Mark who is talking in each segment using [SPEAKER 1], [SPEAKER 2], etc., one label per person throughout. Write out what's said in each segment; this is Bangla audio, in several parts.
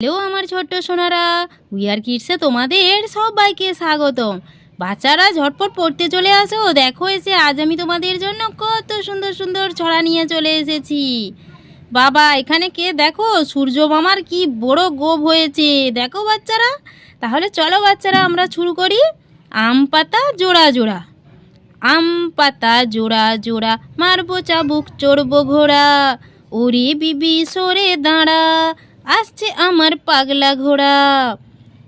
[SPEAKER 1] হ্যালো আমার ছোট্ট সোনারা উইয়ার কিডসে তোমাদের সবাইকে স্বাগতম। বাচ্চারা ঝটপট পড়তে চলে আসো, দেখো এসে আজ আমি তোমাদের জন্য কত সুন্দর সুন্দর ছড়া নিয়ে চলে এসেছি। বাবা, এখানে কে? দেখো, সূর্য মামার কি বড় গোপ হয়েছে। দেখো বাচ্চারা, তাহলে চলো বাচ্চারা, আমরা শুরু করি। আম পাতা জোড়া জোড়া। আম পাতা জোড়া জোড়া, মারবো চাবুক, চড়বো ঘোড়া। ওরে বিবি, সরে দাঁড়া। আসছে আমার পাগলা ঘোড়া।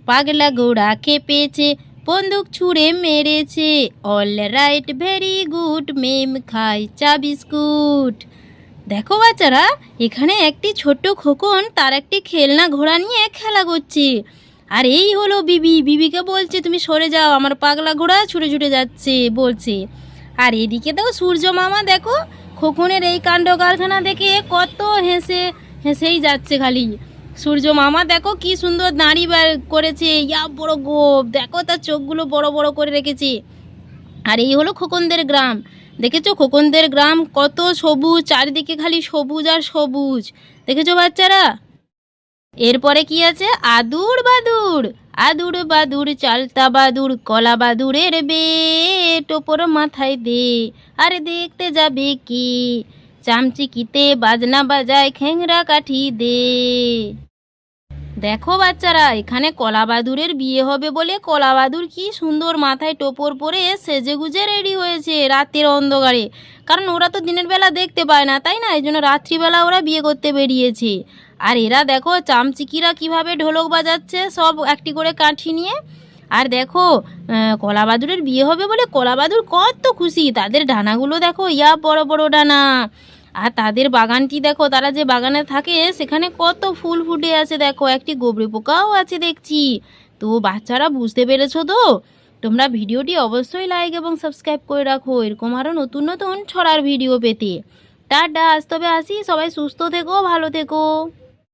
[SPEAKER 1] পাগলা ঘোড়া খেপেছে বন্দুক ছুঁড়ে মেরেছে। All right very good ma'am খাই চা বিস্কুট। দেখো বাচ্চারা, এখানে একটি ছোট্ট খোকন, তার একটি খেলনা ঘোড়া নিয়ে খেলা করছে। আর এই হলো বিবি। বিবিকে বলছে, তুমি সরে যাও, আমার পাগলা ঘোড়া ছুটে ছুটে যাচ্ছে, বলছে। আর এদিকে দেখো সূর্য মামা, দেখো, খোকনের এই কাণ্ড কারখানা দেখে কত হেসে, হেসেই যাচ্ছে খালি। সূর্য মামা, দেখো কি সুন্দর দাঁড়ি করেছে। ইয়া, বড় গোপ। দেখো তার চোখগুলো বড় বড় করে রেখেছে। আর এই হলো খোকনদের গ্রাম। দেখেছ খোকনদের গ্রাম কত সবুজ, চারিদিকে খালি সবুজ আর সবুজ। দেখেছ বাচ্চারা? এরপরে কি আছে? আদুর বাদুর। আদুর বাদুর, চালতা বাদুর, কলা বাদুরের বে টোপর মাথায় দে। আরে দেখতে যাবে কি? চামচিকিতে বাজনা বাজায় খেংরা কাঠি দে। দেখো বাচ্চারা, এখানে কলাবাদুরের বিয়ে হবে বলে কলাবাদুর কি সুন্দর মাথায় টোপর পরে সেজে গুজে রেডি হয়েছে রাতের অন্ধকারে। কারণ ওরা তো দিনের বেলা দেখতে পায় না, তাই না? এই জন্য রাত্রিবেলা ওরা বিয়ে করতে বেরিয়েছে। আর এরা দেখো, চামচিকিরা কীভাবে ঢোলক বাজাচ্ছে সব একটি করে কাঠি নিয়ে। আর দেখো আহ, কলা বাদুরের বিয়ে হবে বলে কলা বাদুর কত খুশি। তাদের ডানাগুলো দেখো ইয়া বড় বড় ডানা। আর তাদের বাগানটি দেখো তারা যে বাগানে থাকে সেখানে কত ফুল ফুটে আছে দেখো। একটি গোবরে পোকাও আছে দেখছি। তো বাচ্চারা বুঝতে পেরেছ তো? তোমরা ভিডিওটি অবশ্যই লাইক এবং সাবস্ক্রাইব করে রাখো। এরকম আরও নতুন নতুন ছড়ার ভিডিও পেতে। টাটা আজ তবে আসি। সবাই সুস্থ থেকো ভালো থেকো।